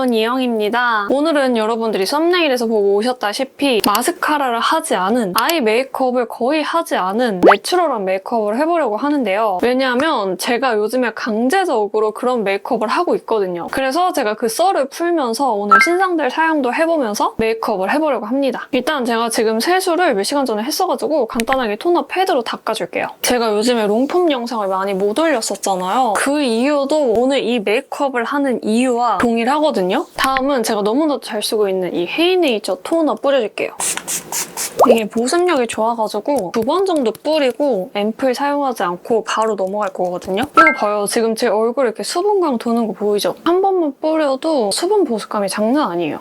여러분 이영입니다. 오늘은 여러분들이 썸네일에서 보고 오셨다시피 마스카라를 하지 않은 아이 메이크업을 거의 하지 않은 내추럴한 메이크업을 해보려고 하는데요. 왜냐하면 제가 요즘에 강제적으로 그런 메이크업을 하고 있거든요. 그래서 제가 그 썰을 풀면서 오늘 신상들 사용도 해보면서 메이크업을 해보려고 합니다. 일단 제가 지금 세수를 몇 시간 전에 했어가지고 간단하게 토너 패드로 닦아줄게요. 제가 요즘에 롱폼 영상을 많이 못 올렸었잖아요. 그 이유도 오늘 이 메이크업을 하는 이유와 동일하거든요. 다음은 제가 너무나도 잘 쓰고 있는 이 헤이네이처 토너 뿌려줄게요. 이게 보습력이 좋아가지고 두 번 정도 뿌리고 앰플 사용하지 않고 바로 넘어갈 거거든요. 이거 봐요. 지금 제 얼굴에 이렇게 수분감 도는 거 보이죠? 한 번만 뿌려도 수분 보습감이 장난 아니에요.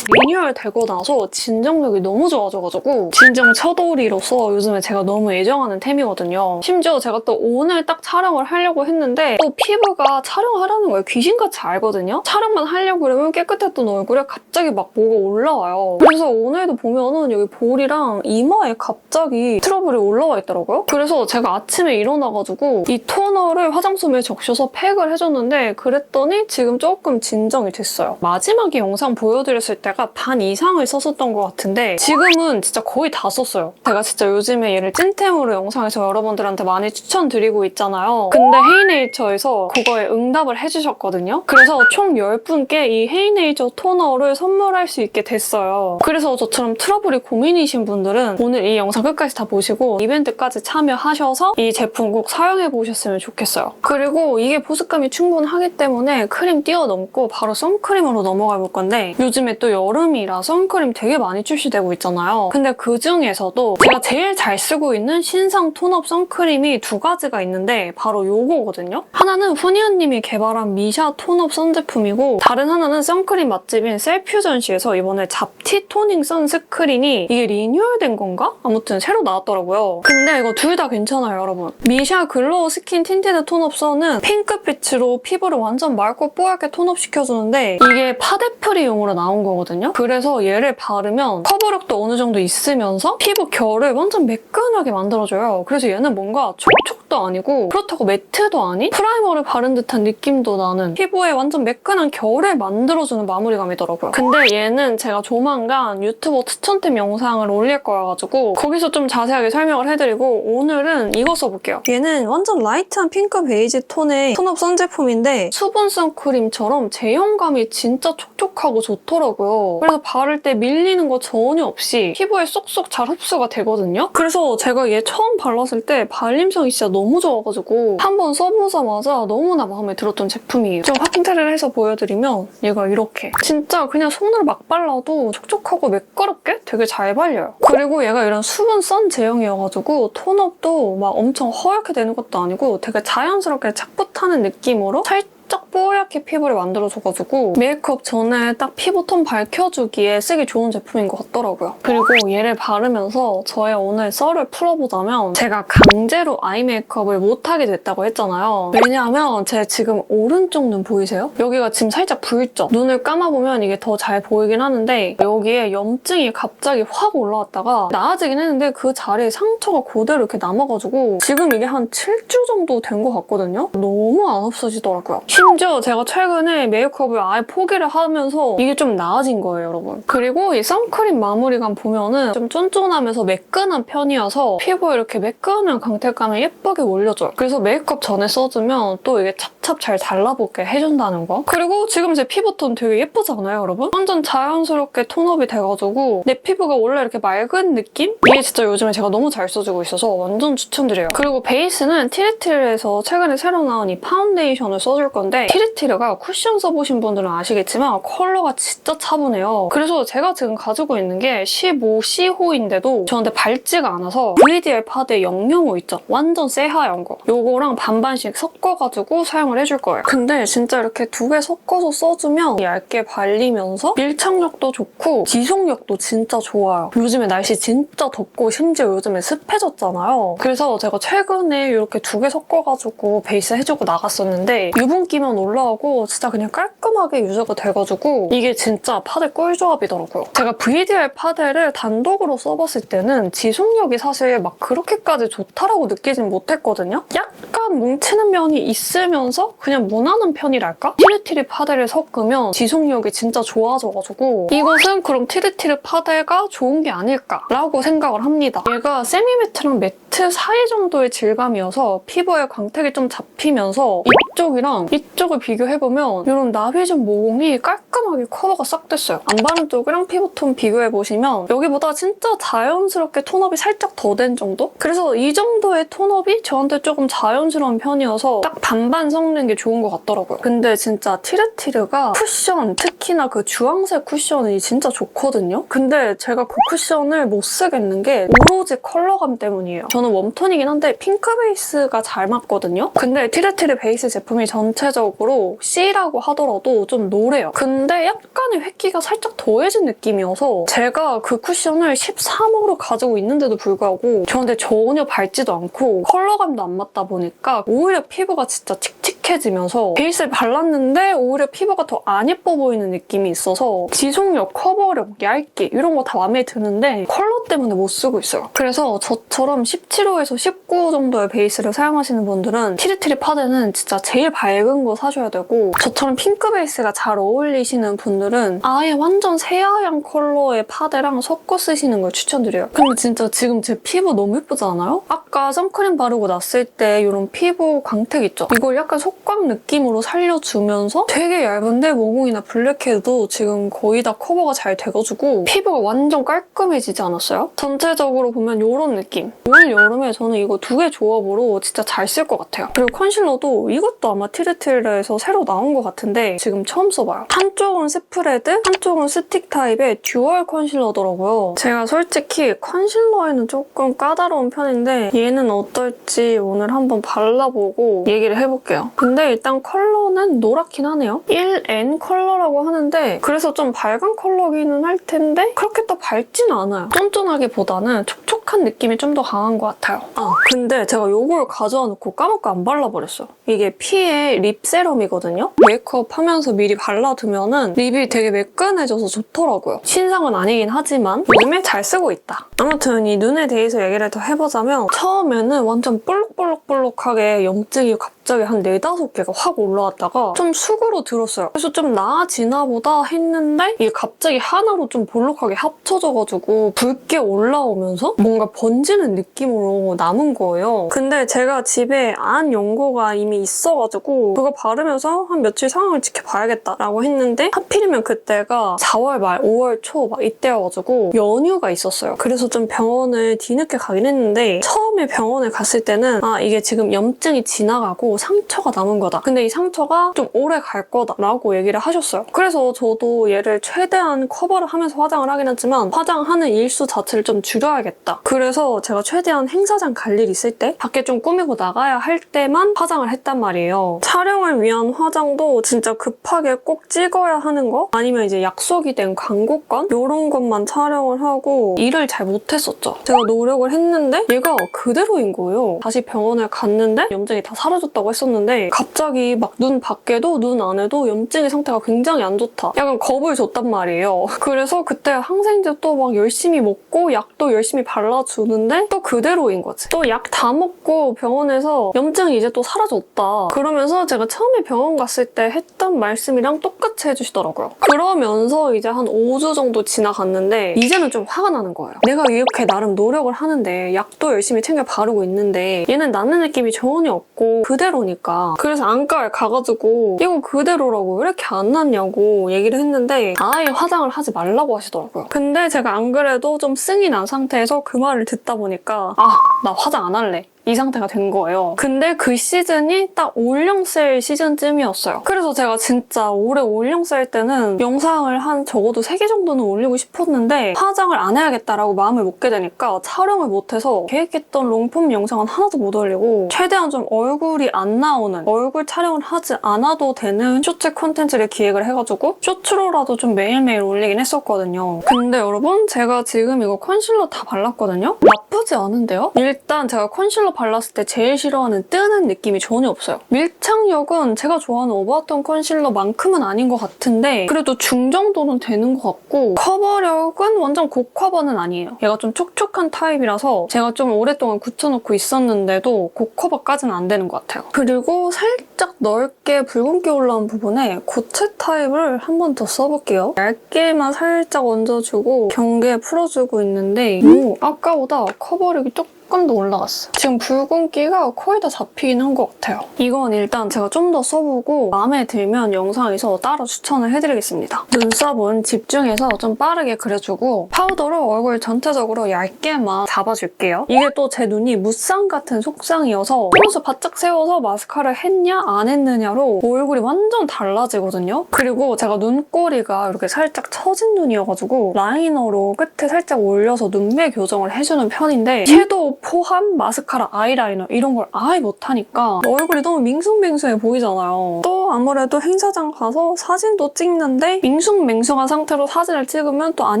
리뉴얼 되고 나서 진정력이 너무 좋아져가지고 진정 처돌이로서 요즘에 제가 너무 애정하는 템이거든요. 심지어 제가 또 오늘 딱 촬영을 하려고 했는데 또 피부가 촬영하라는 걸 귀신같이 알거든요. 촬영만 하려고 그러면 깨끗했던 얼굴에 갑자기 막 뭐가 올라와요. 그래서 오늘도 보면은 여기 볼이랑 이마에 갑자기 트러블이 올라와 있더라고요. 그래서 제가 아침에 일어나가지고 이 토너를 화장솜에 적셔서 팩을 해줬는데 그랬더니 지금 조금 진정이 됐어요. 마지막에 영상 보여드렸을 때가 반 이상을 썼었던 것 같은데 지금은 진짜 거의 다 썼어요. 제가 진짜 요즘에 얘를 찐템으로 영상에서 여러분들한테 많이 추천드리고 있잖아요. 근데 헤이네이처에서 그거에 응답을 해주셨거든요. 그래서 총 10분께 이 헤이네이처 토너를 선물할 수 있게 됐어요. 그래서 저처럼 트러블이 고민이신 분들은 오늘 이 영상 끝까지 다 보시고 이벤트까지 참여하셔서 이 제품 꼭 사용해 보셨으면 좋겠어요. 그리고 이게 보습감이 충분하기 때문에 크림 뛰어넘고 바로 선크림으로 넘어가 볼 건데 요즘에 또 여름이라 선크림 되게 많이 출시되고 있잖아요. 근데 그 중에서도 제가 제일 잘 쓰고 있는 신상 톤업 선크림이 두 가지가 있는데 바로 요거거든요. 하나는 후니언님이 개발한 미샤 톤업 선 제품이고 다른 하나는 선크림 맛집인 셀퓨전시에서 이번에 잡티 토닝 선스크린이 이게 리뉴얼된 건가? 아무튼 새로 나왔더라고요. 근데 이거 둘 다 괜찮아요, 여러분. 미샤 글로우 스킨 틴티드 톤업 선은 핑크빛으로 피부를 완전 맑고 뽀얗게 톤업 시켜주는데 이게 파데프리용으로 나온 거거든요. 그래서 얘를 바르면 커버력도 어느 정도 있으면서 피부 결을 완전 매끈하게 만들어줘요. 그래서 얘는 뭔가 촉촉 도 아니고 그렇다고 매트도 아닌 프라이머를 바른 듯한 느낌도 나는 피부에 완전 매끈한 결을 만들어주는 마무리감이더라고요. 근데 얘는 제가 조만간 유튜버 추천템 영상을 올릴 거여가지고 거기서 좀 자세하게 설명을 해드리고 오늘은 이거 써볼게요. 얘는 완전 라이트한 핑크 베이지 톤의 톤업 선 제품인데 수분 선크림처럼 제형감이 진짜 촉촉하고 좋더라고요. 그래서 바를 때 밀리는 거 전혀 없이 피부에 쏙쏙 잘 흡수가 되거든요. 그래서 제가 얘 처음 발랐을 때 발림성이 진짜 너무 좋아가지고 한번 써보자마자 너무나 마음에 들었던 제품이에요. 좀 확대를 해서 보여드리면 얘가 이렇게 진짜 그냥 손으로 막 발라도 촉촉하고 매끄럽게 되게 잘 발려요. 그리고 얘가 이런 수분 선 제형이어가지고 톤업도 막 엄청 허옇게 되는 것도 아니고 되게 자연스럽게 착붙하는 느낌으로 살짝 뽀얗게 피부를 만들어줘가지고 메이크업 전에 딱 피부톤 밝혀주기에 쓰기 좋은 제품인 것 같더라고요. 그리고 얘를 바르면서 저의 오늘 썰을 풀어보자면 제가 강제로 아이 메이크업을 못하게 됐다고 했잖아요. 왜냐하면 제 지금 오른쪽 눈 보이세요? 여기가 지금 살짝 붉죠? 눈을 감아보면 이게 더 잘 보이긴 하는데 여기에 염증이 갑자기 확 올라왔다가 나아지긴 했는데 그 자리에 상처가 그대로 이렇게 남아가지고 지금 이게 한 7주 정도 된 것 같거든요? 너무 안 없어지더라고요. 심지어 제가 최근에 메이크업을 아예 포기를 하면서 이게 좀 나아진 거예요, 여러분. 그리고 이 선크림 마무리감 보면은 좀 쫀쫀하면서 매끈한 편이어서 피부에 이렇게 매끈한 강태감을 예쁘게 올려줘요. 그래서 메이크업 전에 써주면 또 이게 찹찹 잘 달라붙게 해준다는 거. 그리고 지금 제 피부톤 되게 예쁘지 않아요, 여러분? 완전 자연스럽게 톤업이 돼가지고 내 피부가 원래 이렇게 맑은 느낌? 이게 진짜 요즘에 제가 너무 잘 써주고 있어서 완전 추천드려요. 그리고 베이스는 티르티르에서 최근에 새로 나온 이 파운데이션을 써줄 건데 티르티르가 쿠션 써보신 분들은 아시겠지만 컬러가 진짜 차분해요. 그래서 제가 지금 가지고 있는 게 15C호인데도 저한테 밝지가 않아서 VDL 파데 005 있죠? 완전 새하얀 거. 요거랑 반반씩 섞어가지고 사용을 해줄 거예요. 근데 진짜 이렇게 두 개 섞어서 써주면 얇게 발리면서 밀착력도 좋고 지속력도 진짜 좋아요. 요즘에 날씨 진짜 덥고 심지어 요즘에 습해졌잖아요. 그래서 제가 최근에 이렇게 두 개 섞어가지고 베이스 해주고 나갔었는데 유분기 만 올라오고 진짜 그냥 깔끔하게 유지가 돼가지고 이게 진짜 파데 꿀조합이더라고요. 제가 VDR 파데를 단독으로 써봤을 때는 지속력이 사실 막 그렇게까지 좋다라고 느끼진 못했거든요. 약간 뭉치는 면이 있으면서 그냥 무난한 편이랄까? 티르티르 파데를 섞으면 지속력이 진짜 좋아져가지고 이것은 그럼 티르티르 파데가 좋은 게 아닐까라고 생각을 합니다. 얘가 세미매트랑 매트 사이 정도의 질감이어서 피부에 광택이 좀 잡히면서 이쪽이랑 이쪽을 비교해보면 이런 나비존 모공이 깔끔하게 커버가 싹 됐어요. 안 바른 쪽이랑 피부톤 비교해보시면 여기보다 진짜 자연스럽게 톤업이 살짝 더 된 정도? 그래서 이 정도의 톤업이 저한테 조금 자연스러운 편이어서 딱 반반 섞는 게 좋은 것 같더라고요. 근데 진짜 티르티르가 쿠션, 특히나 그 주황색 쿠션이 진짜 좋거든요? 근데 제가 그 쿠션을 못 쓰겠는 게 오로지 컬러감 때문이에요. 저는 웜톤이긴 한데 핑크 베이스가 잘 맞거든요? 근데 티르티르 베이스 제품이 전체적으로 C라고 하더라도 좀 노래요. 근데 약간의 획기가 살짝 더해진 느낌이어서 제가 그 쿠션을 13호로 가지고 있는데도 불구하고 저한테 전혀 밝지도 않고 컬러감도 안 맞다 보니까 오히려 피부가 진짜 칙칙 해지면서 베이스를 발랐는데 오히려 피부가 더 안 예뻐 보이는 느낌이 있어서 지속력, 커버력, 얇기 이런 거 다 마음에 드는데 컬러 때문에 못 쓰고 있어요. 그래서 저처럼 17호에서 19호 정도의 베이스를 사용하시는 분들은 티르티리 파데는 진짜 제일 밝은 거 사셔야 되고 저처럼 핑크 베이스가 잘 어울리시는 분들은 아예 완전 새하얀 컬러의 파데랑 섞어 쓰시는 걸 추천드려요. 근데 진짜 지금 제 피부 너무 예쁘지 않아요? 아까 선크림 바르고 났을 때 이런 피부 광택 있죠? 이걸 약간 속광 느낌으로 살려주면서 되게 얇은데 모공이나 블랙헤드도 지금 거의 다 커버가 잘 돼가지고 피부가 완전 깔끔해지지 않았어요? 전체적으로 보면 이런 느낌. 올 여름에 저는 이거 두 개 조합으로 진짜 잘 쓸 것 같아요. 그리고 컨실러도 이것도 아마 티르티르에서 새로 나온 것 같은데 지금 처음 써봐요. 한쪽은 스프레드, 한쪽은 스틱 타입의 듀얼 컨실러더라고요. 제가 솔직히 컨실러에는 조금 까다로운 편인데 얘는 어떨지 오늘 한번 발라보고 얘기를 해볼게요. 근데 일단 컬러는 노랗긴 하네요. 1N 컬러라고 하는데 그래서 좀 밝은 컬러기는 할 텐데 그렇게 또 밝진 않아요. 쫀쫀하기보다는 촉촉한 느낌이 좀 더 강한 것 같아요. 아 근데 제가 이걸 가져와 놓고 까먹고 안 발라버렸어요. 이게 피의 립 세럼이거든요. 메이크업 하면서 미리 발라두면 은 립이 되게 매끈해져서 좋더라고요. 신상은 아니긴 하지만 요즘에 잘 쓰고 있다. 아무튼 이 눈에 대해서 얘기를 더 해보자면 처음에는 완전 볼록볼록볼록하게 염증이 갑자기 한 네다섯 개가 확 올라왔다가 좀 수그로 들었어요. 그래서 좀 나아지나 보다 했는데 이게 갑자기 하나로 좀 볼록하게 합쳐져가지고 붉게 올라오면서 뭔가 번지는 느낌으로 남은 거예요. 근데 제가 집에 안 연고가 이미 있어가지고 그거 바르면서 한 며칠 상황을 지켜봐야겠다라고 했는데 하필이면 그때가 4월 말, 5월 초 막 이때여가지고 연휴가 있었어요. 그래서 좀 병원을 뒤늦게 가긴 했는데 처음 에 병원에 갔을 때는 아 이게 지금 염증이 지나가고 상처가 남은 거다. 근데 이 상처가 좀 오래 갈 거다라고 얘기를 하셨어요. 그래서 저도 얘를 최대한 커버를 하면서 화장을 하긴 했지만 화장하는 일수 자체를 좀 줄여야겠다. 그래서 제가 최대한 행사장 갈 일 있을 때 밖에 좀 꾸미고 나가야 할 때만 화장을 했단 말이에요. 촬영을 위한 화장도 진짜 급하게 꼭 찍어야 하는 거 아니면 이제 약속이 된 광고건 이런 것만 촬영을 하고 일을 잘 못했었죠. 제가 노력을 했는데 얘가 그 대로인 거예요. 다시 병원을 갔는데 염증이 다 사라졌다고 했었는데 갑자기 막 눈 밖에도 눈 안에도 염증의 상태가 굉장히 안 좋다. 약간 겁을 줬단 말이에요. 그래서 그때 항생제 또 막 열심히 먹고 약도 열심히 발라주는데 또 그대로인 거지. 또 약 다 먹고 병원에서 염증이 이제 또 사라졌다. 그러면서 제가 처음에 병원 갔을 때 했던 말씀이랑 똑같이 해주시더라고요. 그러면서 이제 한 5주 정도 지나갔는데 이제는 좀 화가 나는 거예요. 내가 이렇게 나름 노력을 하는데 약도 열심히 챙겨 바르고 있는데 얘는 낫는 느낌이 전혀 없고 그대로니까 그래서 안과에 가가지고 이거 그대로라고 왜 이렇게 안 낫냐고 얘기를 했는데 아예 화장을 하지 말라고 하시더라고요. 근데 제가 안 그래도 좀 승이 난 상태에서 그 말을 듣다 보니까 아 나 화장 안 할래. 이 상태가 된 거예요. 근데 그 시즌이 딱 올영 세일 시즌쯤이었어요. 그래서 제가 진짜 올해 올영 세일 때는 영상을 한 적어도 3개 정도는 올리고 싶었는데 화장을 안 해야겠다라고 마음을 먹게 되니까 촬영을 못해서 계획했던 롱폼 영상은 하나도 못 올리고 최대한 좀 얼굴이 안 나오는 얼굴 촬영을 하지 않아도 되는 쇼츠 콘텐츠를 기획을 해가지고 쇼츠로라도 좀 매일매일 올리긴 했었거든요. 근데 여러분 제가 지금 이거 컨실러 다 발랐거든요? 나쁘지 않은데요? 일단 제가 컨실러 발랐을 때 제일 싫어하는 뜨는 느낌이 전혀 없어요. 밀착력은 제가 좋아하는 오버톤 컨실러만큼은 아닌 것 같은데 그래도 중정도는 되는 것 같고 커버력은 완전 고커버는 아니에요. 얘가 좀 촉촉한 타입이라서 제가 좀 오랫동안 굳혀놓고 있었는데도 고커버까지는 안 되는 것 같아요. 그리고 살짝 넓게 붉은기 올라온 부분에 고체 타입을 한 번 더 써볼게요. 얇게만 살짝 얹어주고 경계에 풀어주고 있는데 오, 아까보다 커버력이 조금 더 올라갔어요. 지금 붉은기가 거의 다 잡히긴 한 것 같아요. 이건 일단 제가 좀 더 써보고 마음에 들면 영상에서 따로 추천을 해드리겠습니다. 눈썹은 집중해서 좀 빠르게 그려주고 파우더로 얼굴 전체적으로 얇게만 잡아줄게요. 이게 또 제 눈이 무쌍 같은 속쌍이어서 속눈썹 바짝 세워서 마스카라 했냐 안 했느냐로 얼굴이 완전 달라지거든요. 그리고 제가 눈꼬리가 이렇게 살짝 처진 눈이어가지고 라이너로 끝에 살짝 올려서 눈매 교정을 해주는 편인데 섀도우 포함 마스카라 아이라이너 이런 걸 아예 못하니까 얼굴이 너무 밍숭맹숭해 보이잖아요. 또 아무래도 행사장 가서 사진도 찍는데 밍숭맹숭한 상태로 사진을 찍으면 또 안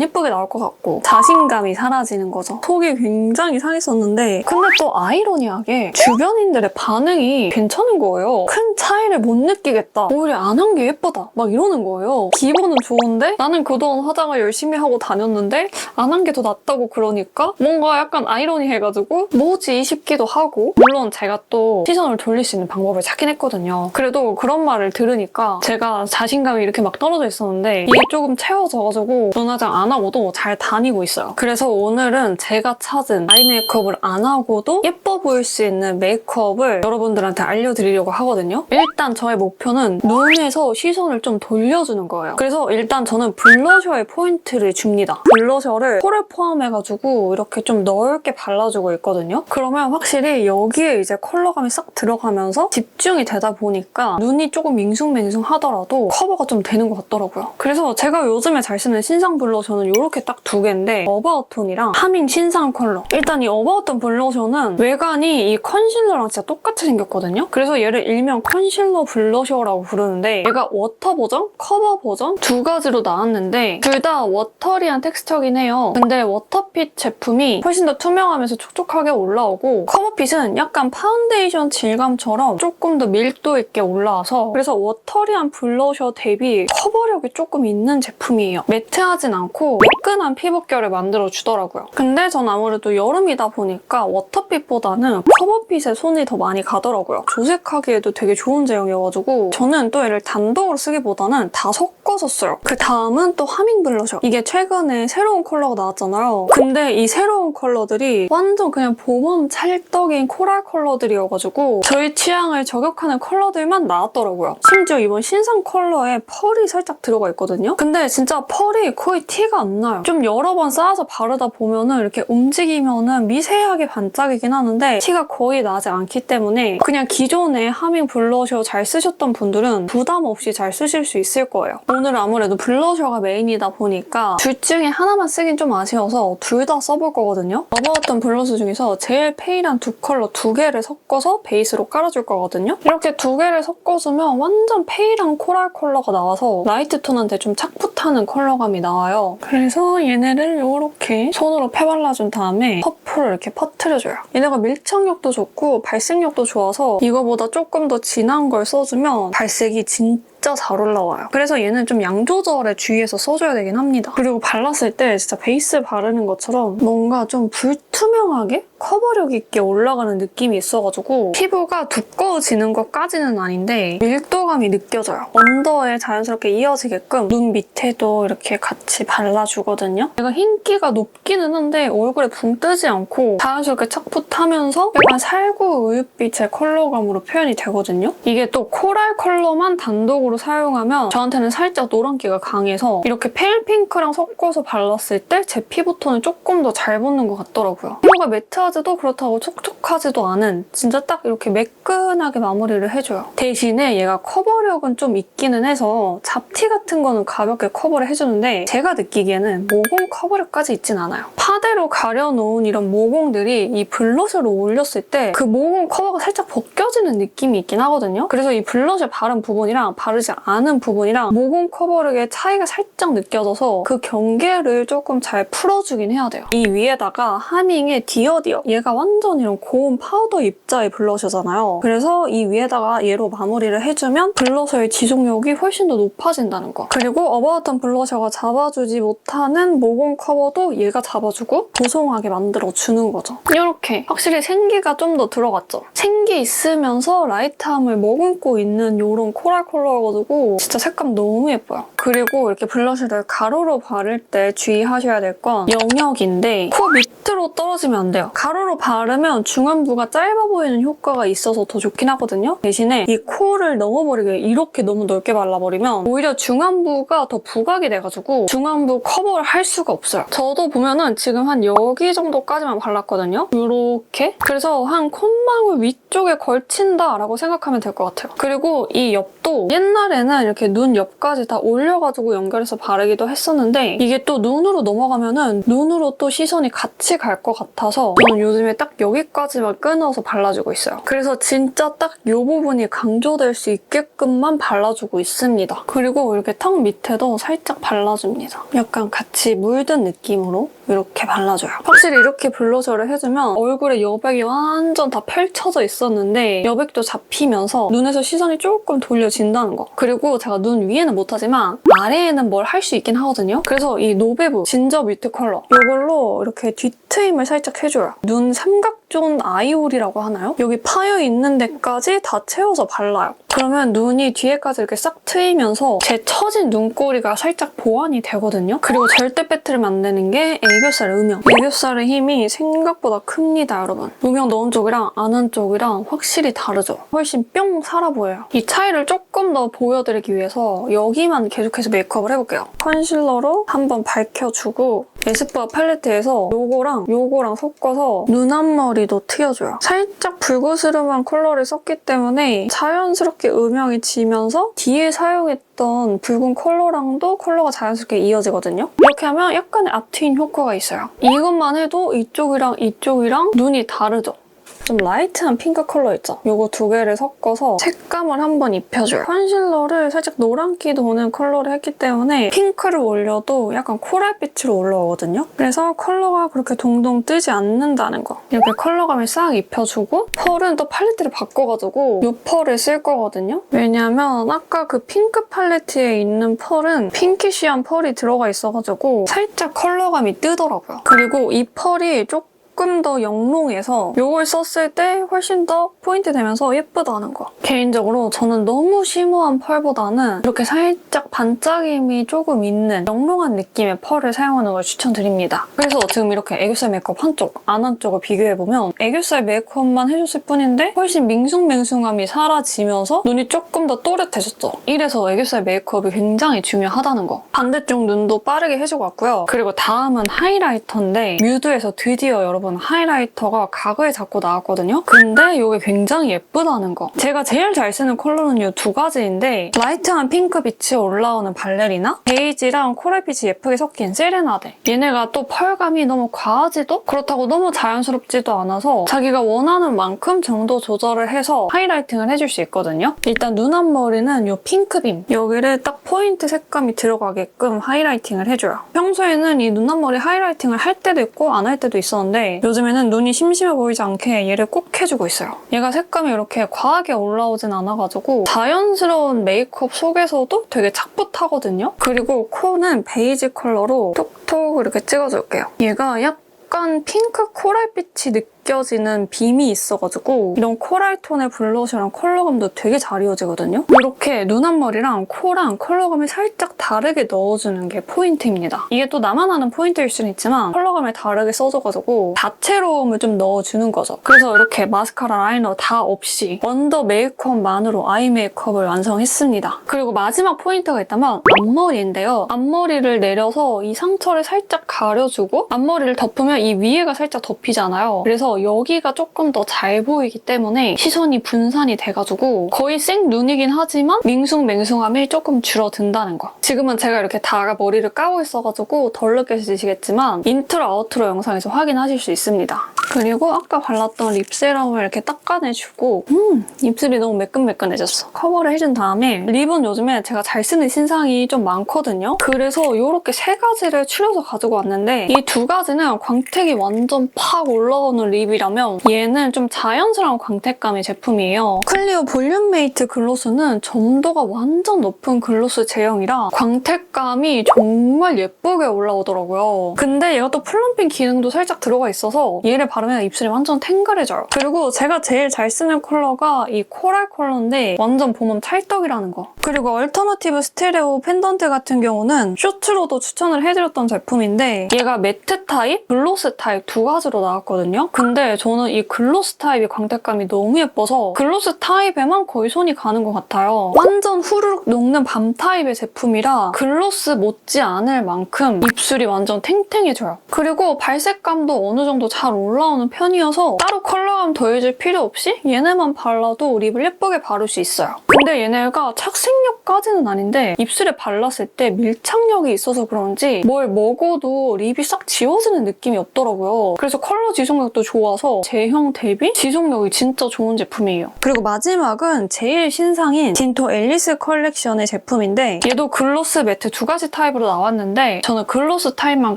예쁘게 나올 것 같고 자신감이 사라지는 거죠. 속이 굉장히 상했었는데 근데 또 아이러니하게 주변인들의 반응이 괜찮은 거예요. 큰 차이를 못 느끼겠다. 오히려 안 한 게 예쁘다. 막 이러는 거예요. 기분은 좋은데 나는 그동안 화장을 열심히 하고 다녔는데 안 한 게 더 낫다고 그러니까 뭔가 약간 아이러니해가지 고 뭐지 싶기도 하고 물론 제가 또 시선을 돌릴 수 있는 방법을 찾긴 했거든요. 그래도 그런 말을 들으니까 제가 자신감이 이렇게 막 떨어져 있었는데 이게 조금 채워져가지고 눈화장 안 하고도 잘 다니고 있어요. 그래서 오늘은 제가 찾은 아이 메이크업을 안 하고도 예뻐 보일 수 있는 메이크업을 여러분들한테 알려드리려고 하거든요. 일단 저의 목표는 눈에서 시선을 좀 돌려주는 거예요. 그래서 일단 저는 블러셔에 포인트를 줍니다. 블러셔를 코를 포함해가지고 이렇게 좀 넓게 발라주고 있거든요. 그러면 확실히 여기에 이제 컬러감이 싹 들어가면서 집중이 되다 보니까 눈이 조금 밍숭맹숭 하더라도 커버가 좀 되는 것 같더라고요. 그래서 제가 요즘에 잘 쓰는 신상 블러셔는 이렇게 딱 두 개인데 어바웃톤이랑 하밍 신상 컬러. 일단 이 어바웃톤 블러셔는 외관이 이 컨실러랑 진짜 똑같이 생겼거든요. 그래서 얘를 일명 컨실러 블러셔라고 부르는데 얘가 워터 버전, 커버 버전 두 가지로 나왔는데 둘 다 워터리한 텍스처긴 해요. 근데 워터핏 제품이 훨씬 더 투명하면서 촉촉 하게 올라오고 커버핏은 약간 파운데이션 질감처럼 조금 더 밀도 있게 올라와서 그래서 워터리한 블러셔 대비 커버력이 조금 있는 제품이에요. 매트하진 않고 매끈한 피부결을 만들어 주더라고요. 근데 전 아무래도 여름이다 보니까 워터핏보다는 커버핏에 손이 더 많이 가더라고요. 조색하기에도 되게 좋은 제형이어가지고 저는 또 얘를 단독으로 쓰기보다는 다 섞어서 써요. 그 다음은 또 하밍 블러셔. 이게 최근에 새로운 컬러가 나왔잖아요. 근데 이 새로운 컬러들이 완전 그냥 봄웜 찰떡인 코랄 컬러들이어가지고 저희 취향을 저격하는 컬러들만 나왔더라고요. 심지어 이번 신상 컬러에 펄이 살짝 들어가 있거든요. 근데 진짜 펄이 거의 티가 안 나요. 좀 여러 번 쌓아서 바르다 보면은 이렇게 움직이면은 미세하게 반짝이긴 하는데 티가 거의 나지 않기 때문에 그냥 기존에 하밍 블러셔 잘 쓰셨던 분들은 부담 없이 잘 쓰실 수 있을 거예요. 오늘은 아무래도 블러셔가 메인이다 보니까 둘 중에 하나만 쓰긴 좀 아쉬워서 둘 다 써볼 거거든요. 넘어왔던 블러셔 중에서 제일 페일한 두 컬러 두 개를 섞어서 베이스로 깔아줄 거거든요. 이렇게 두 개를 섞어주면 완전 페일한 코랄 컬러가 나와서 라이트 톤한테 좀 착붙하는 컬러감이 나와요. 그래서 얘네를 이렇게 손으로 펴발라준 다음에 퍼프를 이렇게 퍼트려줘요. 얘네가 밀착력도 좋고 발색력도 좋아서 이거보다 조금 더 진한 걸 써주면 발색이 진짜 진짜 잘 올라와요. 그래서 얘는 좀 양 조절에 주의해서 써줘야 되긴 합니다. 그리고 발랐을 때 진짜 베이스 바르는 것처럼 뭔가 좀 불투명하게 커버력 있게 올라가는 느낌이 있어가지고 피부가 두꺼워지는 것까지는 아닌데 밀도감이 느껴져요. 언더에 자연스럽게 이어지게끔 눈 밑에도 이렇게 같이 발라주거든요. 얘가 흰기가 높기는 한데 얼굴에 붕 뜨지 않고 자연스럽게 착붙하면서 약간 살구 우윳빛의 컬러감으로 표현이 되거든요. 이게 또 코랄 컬러만 단독으로 사용하면 저한테는 살짝 노란기가 강해서 이렇게 페일 핑크랑 섞어서 발랐을 때 제 피부톤은 조금 더 잘 붙는 것 같더라고요. 피부가 매트하 지도 그렇다고 촉촉하지도 않은 진짜 딱 이렇게 매끈하게 마무리를 해줘요. 대신에 얘가 커버력은 좀 있기는 해서 잡티 같은 거는 가볍게 커버를 해주는데 제가 느끼기에는 모공 커버력까지 있진 않아요. 파데로 가려놓은 이런 모공들이 이 블러셔로 올렸을 때 그 모공 커버가 살짝 벗겨지는 느낌이 있긴 하거든요. 그래서 이 블러셔 바른 부분이랑 바르지 않은 부분이랑 모공 커버력의 차이가 살짝 느껴져서 그 경계를 조금 잘 풀어주긴 해야 돼요. 이 위에다가 하밍의 디어디어 얘가 완전 이런 고운 파우더 입자의 블러셔잖아요. 그래서 이 위에다가 얘로 마무리를 해주면 블러셔의 지속력이 훨씬 더 높아진다는 거. 그리고 어바웃한 블러셔가 잡아주지 못하는 모공 커버도 얘가 잡아주고 보송하게 만들어주는 거죠. 이렇게 확실히 생기가 좀 더 들어갔죠. 생기 있으면서 라이트함을 머금고 있는 이런 코랄 컬러여가지고 진짜 색감 너무 예뻐요. 그리고 이렇게 블러셔를 가로로 바를 때 주의하셔야 될 건 영역인데 코 밑으로 떨어지면 안 돼요. 로 바르면 중안부가 짧아 보이는 효과가 있어서 더 좋긴 하거든요. 대신에 이 코를 넘어버리게 이렇게 너무 넓게 발라버리면 오히려 중안부가 더 부각이 돼가지고 중안부 커버를 할 수가 없어요. 저도 보면은 지금 한 여기 정도까지만 발랐거든요. 이렇게. 그래서 한 콧망울 위쪽에 걸친다라고 생각하면 될 것 같아요. 그리고 이 옆도 옛날에는 이렇게 눈 옆까지 다 올려가지고 연결해서 바르기도 했었는데 이게 또 눈으로 넘어가면은 눈으로 또 시선이 같이 갈 것 같아서 저는 요즘에 딱 여기까지만 끊어서 발라주고 있어요. 그래서 진짜 딱 이 부분이 강조될 수 있게끔만 발라주고 있습니다. 그리고 이렇게 턱 밑에도 살짝 발라줍니다. 약간 같이 물든 느낌으로 이렇게 발라줘요. 확실히 이렇게 블러셔를 해주면 얼굴에 여백이 완전 다 펼쳐져 있었는데 여백도 잡히면서 눈에서 시선이 조금 돌려진다는 거. 그리고 제가 눈 위에는 못하지만 아래에는 뭘 할 수 있긴 하거든요. 그래서 이 노베브 진저 뮤트 컬러 이걸로 이렇게 뒤트임을 살짝 해줘요. 눈 삼각 존 아이홀이라고 하나요? 여기 파여 있는 데까지 다 채워서 발라요. 그러면 눈이 뒤에까지 이렇게 싹 트이면서 제 처진 눈꼬리가 살짝 보완이 되거든요. 그리고 절대 빼뜨리면 안 되는 게 애교살 음영. 애교살의 힘이 생각보다 큽니다, 여러분. 음영 넣은 쪽이랑 안 한 쪽이랑 확실히 다르죠? 훨씬 뿅 살아 보여요. 이 차이를 조금 더 보여드리기 위해서 여기만 계속해서 메이크업을 해볼게요. 컨실러로 한번 밝혀주고 에스쁘아 팔레트에서 요거랑 요거랑 섞어서 눈 앞머리 도 트여줘요. 살짝 불그스름한 컬러를 썼기 때문에 자연스럽게 음영이 지면서 뒤에 사용했던 붉은 컬러랑도 컬러가 자연스럽게 이어지거든요. 이렇게 하면 약간의 앞트인 효과가 있어요. 이것만 해도 이쪽이랑 이쪽이랑 눈이 다르죠? 좀 라이트한 핑크 컬러 있죠? 요거 두 개를 섞어서 색감을 한번 입혀줘요. 컨실러를 살짝 노란기 도는 컬러를 했기 때문에 핑크를 올려도 약간 코랄빛으로 올라오거든요? 그래서 컬러가 그렇게 동동 뜨지 않는다는 거. 이렇게 컬러감을 싹 입혀주고 펄은 또 팔레트를 바꿔가지고 이 펄을 쓸 거거든요? 왜냐면 아까 그 핑크 팔레트에 있는 펄은 핑키쉬한 펄이 들어가 있어가지고 살짝 컬러감이 뜨더라고요. 그리고 이 펄이 조금 조금 더 영롱해서 이걸 썼을 때 훨씬 더 포인트 되면서 예쁘다는 거. 개인적으로 저는 너무 쉬머한 펄보다는 이렇게 살짝 반짝임이 조금 있는 영롱한 느낌의 펄을 사용하는 걸 추천드립니다. 그래서 지금 이렇게 애교살 메이크업 한쪽, 안 한쪽을 비교해보면 애교살 메이크업만 해줬을 뿐인데 훨씬 밍숭맹숭함이 사라지면서 눈이 조금 더 또렷해졌죠. 이래서 애교살 메이크업이 굉장히 중요하다는 거. 반대쪽 눈도 빠르게 해주고 왔고요. 그리고 다음은 하이라이터인데 뮤드에서 드디어 여러분 하이라이터가 각을 잡고 나왔거든요. 근데 이게 굉장히 예쁘다는 거. 제가 제일 잘 쓰는 컬러는 이두 가지인데 라이트한 핑크 빛이 올라오는 발레리나 베이지랑 코랄빛이 예쁘게 섞인 세레나데 얘네가 또 펄감이 너무 과하지도 그렇다고 너무 자연스럽지도 않아서 자기가 원하는 만큼 정도 조절을 해서 하이라이팅을 해줄 수 있거든요. 일단 눈 앞머리는 이 핑크빔 여기를 딱 포인트 색감이 들어가게끔 하이라이팅을 해줘요. 평소에는 이 눈 앞머리 하이라이팅을 할 때도 있고 안 할 때도 있었는데 요즘에는 눈이 심심해 보이지 않게 얘를 꼭 해주고 있어요. 얘가 색감이 이렇게 과하게 올라오진 않아가지고 자연스러운 메이크업 속에서도 되게 착붙하거든요. 그리고 코는 베이지 컬러로 톡톡 이렇게 찍어줄게요. 얘가 약간 핑크 코랄빛이 느 껴지는 빔이 있어가지고 이런 코랄 톤의 블러셔랑 컬러감도 되게 잘 이어지거든요. 이렇게 눈 앞머리랑 코랑 컬러감을 살짝 다르게 넣어주는 게 포인트입니다. 이게 또 나만 아는 포인트일 수는 있지만 컬러감을 다르게 써줘가지고 다채로움을 좀 넣어주는 거죠. 그래서 이렇게 마스카라, 라이너 다 없이 원더 메이크업만으로 아이 메이크업을 완성했습니다. 그리고 마지막 포인트가 있다면 앞머리인데요. 앞머리를 내려서 이 상처를 살짝 가려주고 앞머리를 덮으면 이 위에가 살짝 덮이잖아요. 그래서 여기가 조금 더 잘 보이기 때문에 시선이 분산이 돼가지고 거의 생 눈이긴 하지만 밍숭맹숭함이 조금 줄어든다는 거. 지금은 제가 이렇게 다 머리를 까고 있어가지고 덜 느껴지시겠지만 인트로 아우트로 영상에서 확인하실 수 있습니다. 그리고 아까 발랐던 립세럼을 이렇게 닦아내주고 음 입술이 너무 매끈매끈해졌어. 커버를 해준 다음에 립은 요즘에 제가 잘 쓰는 신상이 좀 많거든요. 그래서 이렇게 세 가지를 추려서 가지고 왔는데 이 두 가지는 광택이 완전 팍 올라오는 립 이라면 얘는 좀 자연스러운 광택감의 제품이에요. 클리오 볼륨 메이트 글로스는 점도가 완전 높은 글로스 제형이라 광택감이 정말 예쁘게 올라오더라고요. 근데 얘가 또 플럼핑 기능도 살짝 들어가 있어서 얘를 바르면 입술이 완전 탱글해져요. 그리고 제가 제일 잘 쓰는 컬러가 이 코랄 컬러인데 완전 봄웜 찰떡이라는 거. 그리고 얼터너티브 스테레오 펜던트 같은 경우는 쇼츠로도 추천을 해드렸던 제품인데 얘가 매트 타입, 글로스 타입 두 가지로 나왔거든요. 근데 저는 이 글로스 타입의 광택감이 너무 예뻐서 글로스 타입에만 거의 손이 가는 것 같아요. 완전 후루룩 녹는 밤 타입의 제품이라 글로스 못지 않을 만큼 입술이 완전 탱탱해져요. 그리고 발색감도 어느 정도 잘 올라오는 편이어서 따로 컬러감 더해줄 필요 없이 얘네만 발라도 립을 예쁘게 바를 수 있어요. 근데 얘네가 착색력까지는 아닌데 입술에 발랐을 때 밀착력이 있어서 그런지 뭘 먹어도 립이 싹 지워지는 느낌이 없더라고요. 그래서 컬러 지속력도 좋아 서 제형 대비 지속력이 진짜 좋은 제품이에요. 그리고 마지막은 제일 신상인 딘토 앨리스 컬렉션의 제품인데 얘도 글로스 매트 두 가지 타입으로 나왔는데 저는 글로스 타입만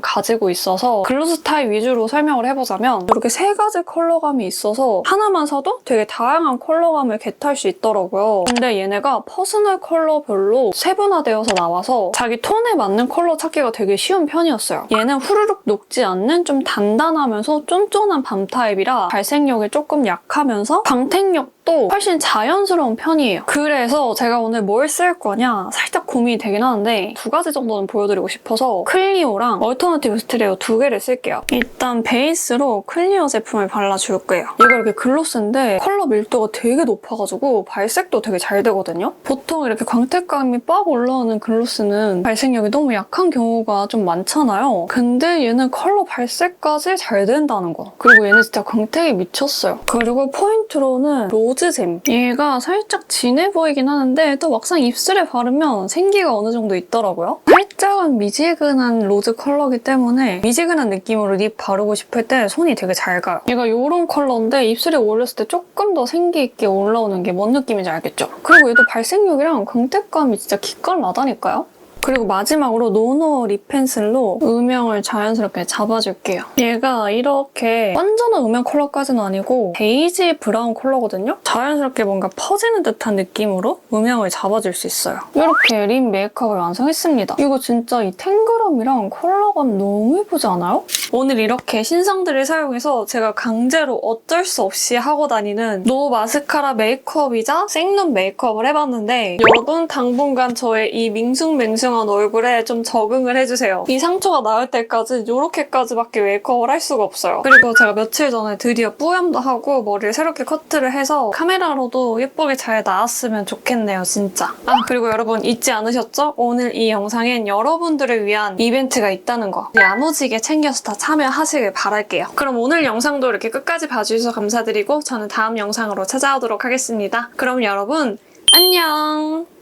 가지고 있어서 글로스 타입 위주로 설명을 해보자면 이렇게 세 가지 컬러감이 있어서 하나만 사도 되게 다양한 컬러감을 겟할 수 있더라고요. 근데 얘네가 퍼스널 컬러별로 세분화되어서 나와서 자기 톤에 맞는 컬러 찾기가 되게 쉬운 편이었어요. 얘는 후루룩 녹지 않는 좀 단단하면서 쫀쫀한 밤타 입이라 발색력이 조금 약하면서 광택력 도 훨씬 자연스러운 편이에요. 그래서 제가 오늘 뭘 쓸 거냐 살짝 고민이 되긴 하는데 두 가지 정도는 보여드리고 싶어서 클리오랑 얼터너티브 스트레오 두 개를 쓸게요. 일단 베이스로 클리오 제품을 발라줄 거예요. 얘가 이렇게 글로스인데 컬러 밀도가 되게 높아가지고 발색도 되게 잘 되거든요. 보통 이렇게 광택감이 빡 올라오는 글로스는 발색력이 너무 약한 경우가 좀 많잖아요. 근데 얘는 컬러 발색까지 잘 된다는 거. 그리고 얘는 진짜 광택이 미쳤어요. 그리고 포인트로는 로즈 잼. 얘가 살짝 진해 보이긴 하는데 또 막상 입술에 바르면 생기가 어느 정도 있더라고요. 살짝은 미지근한 로즈 컬러기 때문에 미지근한 느낌으로 립 바르고 싶을 때 손이 되게 잘 가요. 얘가 이런 컬러인데 입술에 올렸을 때 조금 더 생기 있게 올라오는 게 뭔 느낌인지 알겠죠? 그리고 얘도 발색력이랑 광택감이 진짜 기깔나다니까요? 그리고 마지막으로 노노 립 펜슬로 음영을 자연스럽게 잡아줄게요. 얘가 이렇게 완전한 음영 컬러까지는 아니고 베이지 브라운 컬러거든요? 자연스럽게 뭔가 퍼지는 듯한 느낌으로 음영을 잡아줄 수 있어요. 이렇게 립 메이크업을 완성했습니다. 이거 진짜 이 탱글함이랑 컬러감 너무 예쁘지 않아요? 오늘 이렇게 신상들을 사용해서 제가 강제로 어쩔 수 없이 하고 다니는 노 마스카라 메이크업이자 생눈 메이크업을 해봤는데 여러분 당분간 저의 이 밍숭맹숭 한 얼굴에 좀 적응을 해주세요. 이 상처가 나을 때까지 이렇게까지밖에 메이크업을 할 수가 없어요. 그리고 제가 며칠 전에 드디어 뿌염도 하고 머리를 새롭게 커트를 해서 카메라로도 예쁘게 잘 나왔으면 좋겠네요, 진짜. 아 그리고 여러분 잊지 않으셨죠? 오늘 이 영상엔 여러분들을 위한 이벤트가 있다는 거 야무지게 챙겨서 다 참여하시길 바랄게요. 그럼 오늘 영상도 이렇게 끝까지 봐주셔서 감사드리고 저는 다음 영상으로 찾아오도록 하겠습니다. 그럼 여러분 안녕!